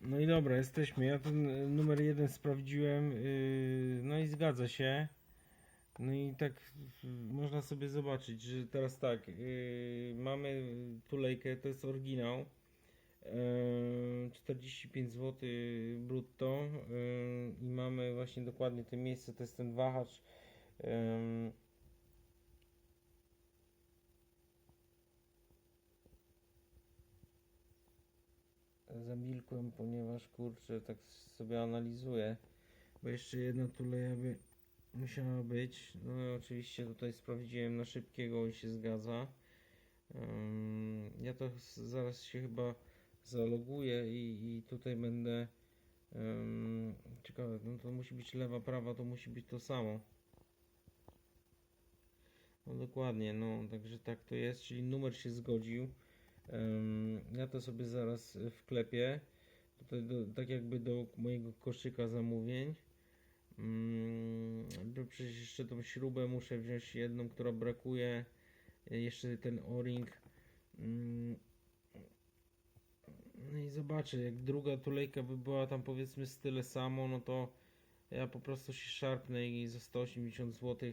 No i dobra, jesteśmy. Ja ten y, numer jeden sprawdziłem, yy, no i zgadza się. No i tak y, można sobie zobaczyć, że teraz tak, yy, mamy tulejkę, to jest oryginał. Yy, 45 zł brutto yy, i mamy właśnie dokładnie to miejsce, to jest ten wahacz. Yy, zamilkłem, ponieważ kurczę, tak sobie analizuję, bo jeszcze jedna tuleja by musiała być. No i oczywiście tutaj sprawdziłem na szybkiego i się zgadza. Ja to zaraz się chyba zaloguję i, i tutaj będę. Um, ciekawe, no to musi być lewa, prawa, to musi być to samo. No dokładnie, no także tak to jest, czyli numer się zgodził. Ja to sobie zaraz e, wklepię. Tutaj do, tak jakby do mojego koszyka zamówień. Mm, bo przecież jeszcze tą śrubę muszę wziąć jedną, która brakuje. E, Jeszcze ten o-ring. No i zobaczę, jak druga tulejka by była tam powiedzmy z tyle samo, no to ja po prostu się szarpnę i za 180 zł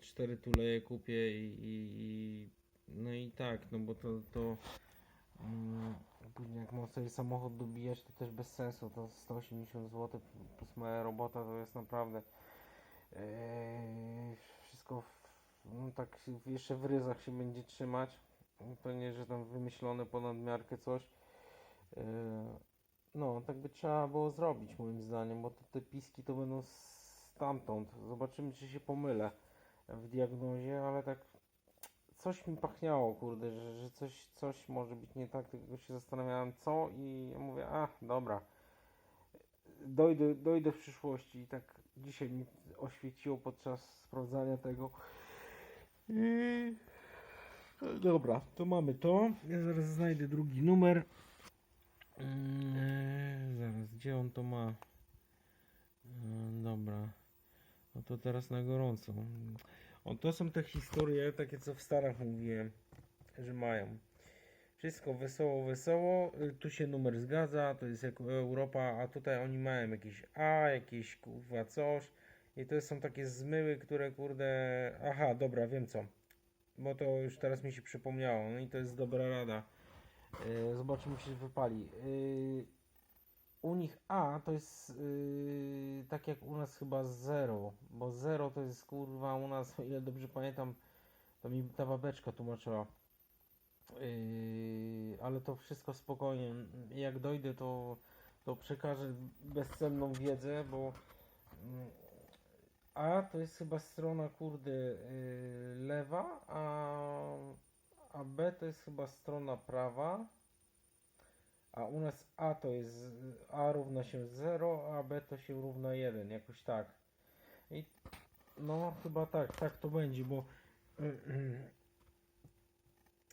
cztery tuleje kupię i, i, i no i tak, no bo to, to mm, później jak mam sobie samochód dobijać, to też bez sensu, to 180 zł plus moja robota to jest naprawdę e, wszystko w, no tak jeszcze w ryzach się będzie trzymać, pewnie, że tam wymyślone ponad miarkę coś. E, no, tak by trzeba było zrobić moim zdaniem, bo to te piski to będą stamtąd. Zobaczymy, czy się pomylę w diagnozie, ale tak coś mi pachniało, kurde, że, że coś, coś może być nie tak, tylko się zastanawiałem co i mówię, a dobra, dojdę, dojdę w przyszłości i tak dzisiaj mi oświeciło podczas sprawdzania tego. I... Dobra, to mamy to. Ja zaraz znajdę drugi numer. Eee, zaraz, gdzie on to ma? Eee, dobra. No to teraz na gorąco. O, to są te historie, takie co w Stanach mówiłem, że mają. Wszystko wesoło, wesoło. Y, Tu się numer zgadza, to jest Europa, a tutaj oni mają jakieś A, jakieś kurwa coś. I to są takie zmyły, które kurde. Aha, dobra, wiem co. Bo to już teraz mi się przypomniało. No i to jest dobra rada. Yy, zobaczymy, czy się wypali. Yy, u nich A to jest yy, tak jak u nas chyba 0, bo 0 to jest kurwa u nas, o ile dobrze pamiętam, to mi ta babeczka tłumaczyła. Yy, ale to wszystko spokojnie. Jak dojdę, to, to przekażę bezcenną wiedzę, bo mm, A to jest chyba strona kurde yy, lewa, a, a B to jest chyba strona prawa. A u nas A to jest A równa się 0, a B to się równa 1, jakoś tak. I no chyba tak, tak to będzie, bo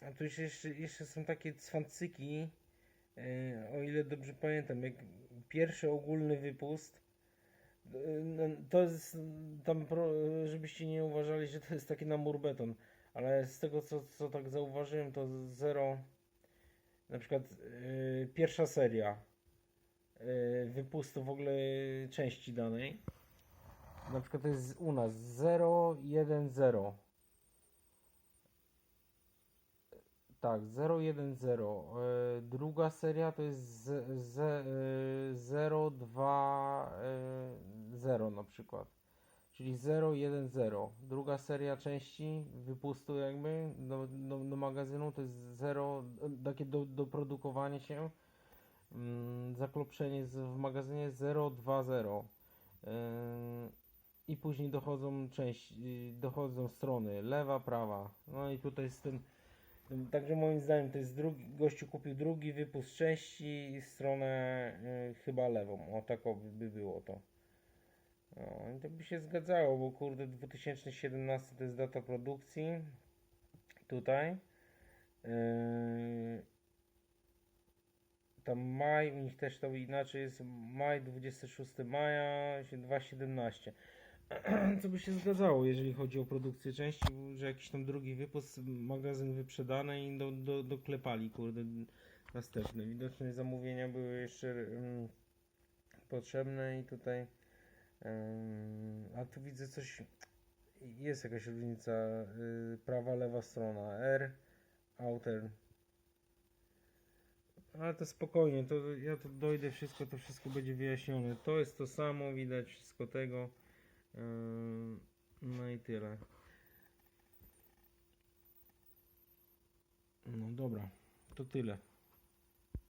a tu jeszcze, jeszcze, są takie cwancyki, e, o ile dobrze pamiętam, jak pierwszy ogólny wypust, e, no, to jest tam, żebyście nie uważali, że to jest taki na mur beton, ale z tego co, co tak zauważyłem, to zero, na przykład e, pierwsza seria e, wypustu w ogóle części danej, na przykład to jest u nas 0, 1, 0. Tak, 010. E, druga seria to jest z, z, e, 020 na przykład. Czyli 010. Druga seria części wypustu jakby do, do, do magazynu to jest 0, takie do, doprodukowanie się. Mm, z, w magazynie 020. E, I później dochodzą części, dochodzą strony lewa, prawa. No i tutaj jest ten Także moim zdaniem to jest drugi, gościu kupił drugi wypust części i stronę y, chyba lewą. O tak by było to. No, to by się zgadzało, bo kurde 2017 to jest data produkcji. Tutaj. Yy, tam maj, u nich też to inaczej jest. Maj 26 maja 2017. Co by się zgadzało, jeżeli chodzi o produkcję części, że jakiś tam drugi wypust, magazyn wyprzedany i do, do, doklepali, kurde, następny. Widocznie zamówienia były jeszcze mm, potrzebne i tutaj a tu widzę coś jest jakaś różnica y, prawa, lewa strona R, outer ale to spokojnie, to ja to dojdę wszystko, to wszystko będzie wyjaśnione. To jest to samo, widać wszystko tego. No i tyle. No dobra, to tyle.